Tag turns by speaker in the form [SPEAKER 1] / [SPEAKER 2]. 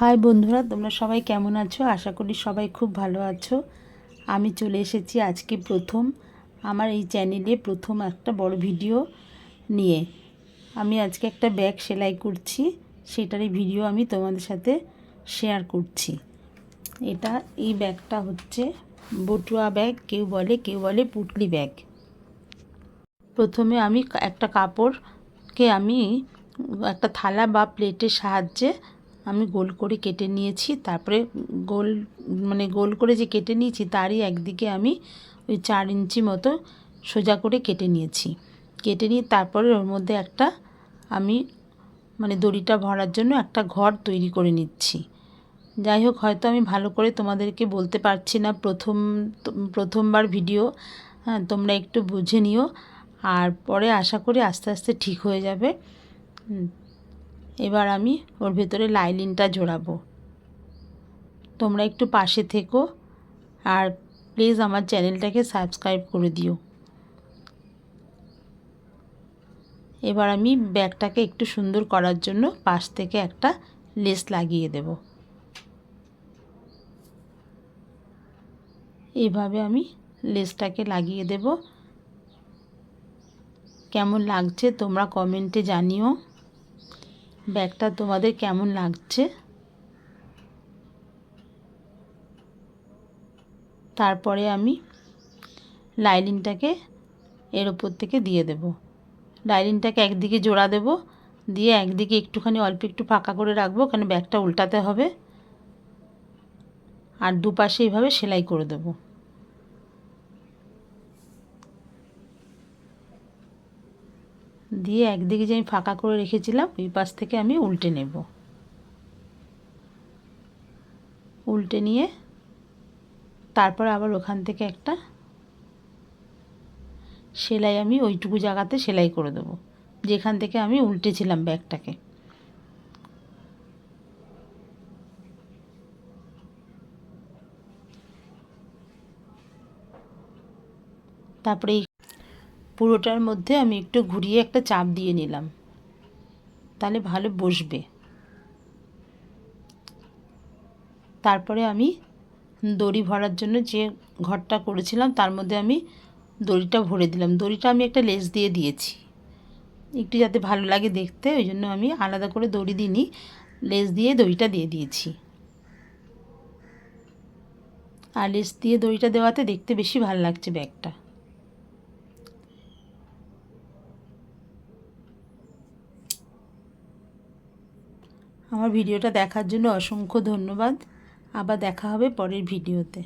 [SPEAKER 1] High বন্ধুরা, তোমরা সবাই কেমন আছো? আশা করি সবাই খুব ভালো আছো। আমি চলে এসেছি আজকে প্রথম, আমার এই চ্যানেলে প্রথম একটা বড় ভিডিও নিয়ে। আমি আজকে একটা ব্যাগ সেলাই করছি, সেটারই ভিডিও আমি তোমাদের সাথে শেয়ার করছি। এটা, এই ব্যাগটা হচ্ছে বটুয়া ব্যাগ, কেউ বলে কেউ বলে পুটলি ব্যাগ। প্রথমে আমি একটা কাপড়কে আমি একটা থালা বা প্লেটের সাহায্যে আমি গোল করে কেটে নিয়েছি, তারপরে গোল মানে গোল করে যে কেটে নিয়েছি তারই একদিকে আমি ওই চার ইঞ্চি মতো সোজা করে কেটে নিয়েছি। কেটে নিয়ে তারপরে ওর মধ্যে একটা আমি মানে দড়িটা ভরার জন্য একটা ঘর তৈরি করে নিচ্ছি। যাই হোক, হয়তো আমি ভালো করে তোমাদেরকে বলতে পারছি না, প্রথম, প্রথমবার ভিডিও হ্যাঁ তোমরা একটু বুঝে নিও, আর পরে আশা করি আস্তে আস্তে ঠিক হয়ে যাবে। এবার আমি ওর ভেতরে লাইলিনটা জোড়াবো। তোমরা একটু পাশে থেকো আর প্লিজ আমার চ্যানেলটাকে সাবস্ক্রাইব করে দিও। এবার আমি ব্যাগটাকে একটু সুন্দর করার জন্য পাশ থেকে একটা লেস লাগিয়ে দেব। এভাবে আমি লেসটাকে লাগিয়ে দেব। কেমন লাগছে তোমরা কমেন্টে জানিও। ব্যাগটা তোমাদের কেমন লাগছে? তারপরে আমি লাইলিনটাকে এর ওপর থেকে দিয়ে দেব। লাইলিনটাকে একদিকে জোড়া দেব, দিয়ে একদিকে একটুখানি অল্প একটু ফাঁকা করে রাখব কারণ ব্যাগটা উল্টাতে হবে। আর দুপাশে এইভাবে সেলাই করে দেবো। দিয়ে একদিকে যে আমি ফাঁকা করে রেখেছিলাম, ওই পাশ থেকে আমি উল্টে নেব। উল্টে নিয়ে তারপর আবার ওখান থেকে একটা সেলাই আমি ওইটুকু জায়গাতে সেলাই করে দেবো। যেখান থেকে আমি উল্টেছিলাম ব্যাগটাকে। তারপরে এই পুরোটার মধ্যে আমি একটু ঘুরিয়ে একটা চাপ দিয়ে নিলাম। তাহলে ভালো বসবে। তারপরে আমি দড়ি ভরার জন্য যে ঘরটা করেছিলাম, তার মধ্যে আমি দড়িটা ভরে দিলাম। দড়িটা আমি একটা লেস দিয়ে দিয়েছি। একটু যাতে ভালো লাগে দেখতে, ওই জন্য আমি আলাদা করে দড়ি দিইনি লেস দিয়ে দড়িটা দিয়ে দিয়েছি। আর লেস দিয়ে দড়িটা দেওয়াতে দেখতে বেশি ভালো লাগছে ব্যাগটা। আমার ভিডিওটা দেখার জন্য অসংখ্য ধন্যবাদ। আবার দেখা হবে পরের ভিডিওতে।